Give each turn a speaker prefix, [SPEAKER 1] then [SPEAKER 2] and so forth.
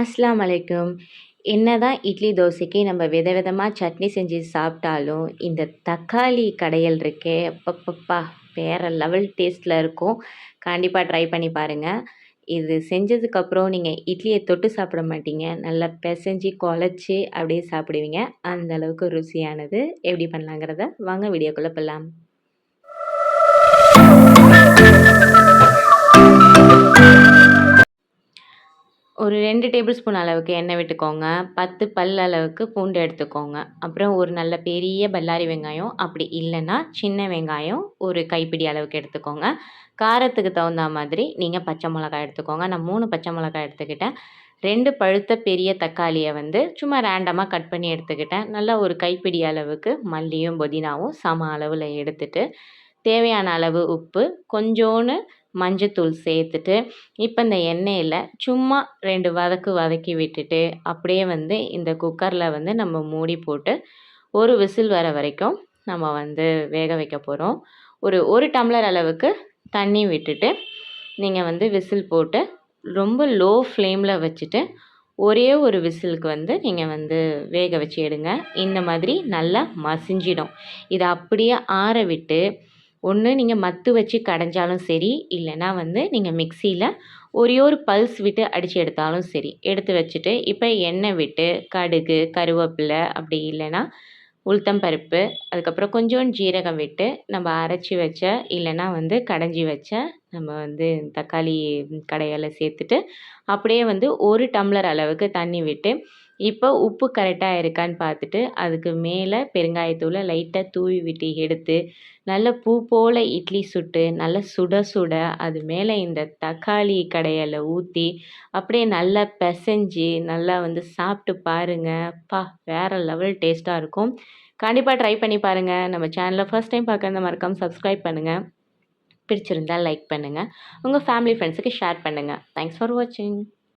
[SPEAKER 1] அஸ்ஸலாமு அலைக்கும். என்னதான் இட்லி, தோசைக்கு நம்ம விதவிதமா சட்னி செஞ்சு சாப்பிட்டாலும், இந்த தக்காளி கடையல் இருக்கே அப்பப்பப்பா! வேறு லெவல் டேஸ்ட்டில் இருக்கும். கண்டிப்பாக ட்ரை பண்ணி பாருங்கள் இது செஞ்சதுக்கப்புறம் நீங்கள் இட்லியை தொட்டு சாப்பிட மாட்டீங்க. நல்லா பிசைஞ்சு குழச்சி அப்படியே சாப்பிடுவீங்க. அந்த அளவுக்கு ருசியானது. எப்படி பண்ணலாங்கிறத வாங்க வீடியோக்குள்ளே போகலாம் ஒரு ரெண்டு டேபிள் ஸ்பூன் அளவுக்கு எண்ணெய் விட்டுக்கோங்க. 10 பல் அளவுக்கு பூண்டு எடுத்துக்கோங்க. அப்புறம் ஒரு நல்ல பெரிய பல்லாரி வெங்காயம், அப்படி இல்லைன்னா சின்ன வெங்காயம் ஒரு கைப்பிடி அளவுக்கு எடுத்துக்கோங்க. காரத்துக்கு தகுந்தா மாதிரி நீங்கள் பச்சை மிளகாய் எடுத்துக்கோங்க. நான் மூணு பச்சை மிளகாய் எடுத்துக்கிட்டேன். ரெண்டு பழுத்த பெரிய தக்காளியை வந்து சும்மா ரேண்டமாக கட் பண்ணி எடுத்துக்கிட்டேன். நல்லா ஒரு கைப்பிடி அளவுக்கு மல்லியும், புதினாவும் சம அளவில் எடுத்துகிட்டு தேவையான அளவு உப்பு, கொஞ்சோன்னு மஞ்சத்தூள் சேர்த்துட்டு, இப்போ இந்த எண்ணெயில் சும்மா ரெண்டு வதக்கு வதக்கி விட்டுட்டு, அப்படியே வந்து இந்த குக்கரில் வந்து நம்ம மூடி போட்டு, ஒரு விசில் வர வரைக்கும் நம்ம வந்து வேக வைக்க போகிறோம் ஒரு ஒரு டம்ளர் அளவுக்கு தண்ணி விட்டுட்டு, நீங்கள் வந்து விசில் போட்டு, ரொம்ப லோ ஃப்ளேமில் வச்சுட்டு, ஒரே ஒரு விசிலுக்கு வந்து நீங்கள் வந்து வேக வச்சு எடுங்க. இந்த மாதிரி நல்லா மசிஞ்சிடும். இதை அப்படியே ஆற விட்டு, ஒன்று நீங்கள் மத்து வச்சு கடைஞ்சாலும் சரி, இல்லைனா வந்து நீங்கள் மிக்சியில் ஒரே ஒரு பல்ஸ் விட்டு அடித்து எடுத்தாலும் சரி. எடுத்து வச்சுட்டு, இப்போ எண்ணெய் விட்டு, கடுகு, கருவேப்பிலை அப்படி இல்லைன்னா உளுத்தம் பருப்பு, அதுக்கப்புறம் கொஞ்சோண்டு ஜீரகம் விட்டு, நம்ம அரைச்சி வச்ச இல்லைனா வந்து கடைஞ்சி வச்ச நம்ம வந்து தக்காளி கடையால் சேர்த்துட்டு, அப்படியே வந்து ஒரு டம்ளர் அளவுக்கு தண்ணி விட்டு, இப்போ உப்பு கரெக்டாக இருக்கான்னு பார்த்துட்டு, அதுக்கு மேலே பெருங்காயத்தூளை லைட்டாக தூவி விட்டு எடுத்து, நல்ல பூ போல் இட்லி சுட்டு, நல்லா சுட சுட அது மேலே இந்த தக்காளி கடையில் ஊற்றி அப்படியே நல்லா பெசஞ்சு, நல்லா வந்து சாப்பிட்டு பாருங்கள் பா வேறு லெவல் டேஸ்ட்டாக இருக்கும். கண்டிப்பாக ட்ரை பண்ணி பாருங்கள் நம்ம சேனலை ஃபர்ஸ்ட் டைம் பார்க்கறதா மறக்காமல் சப்ஸ்கிரைப் பண்ணுங்கள் பிடிச்சிருந்தால் லைக் பண்ணுங்கள் உங்கள் ஃபேமிலி, ஃப்ரெண்ட்ஸுக்கு ஷேர் பண்ணுங்கள் தேங்க்ஸ் ஃபார் வாட்சிங்.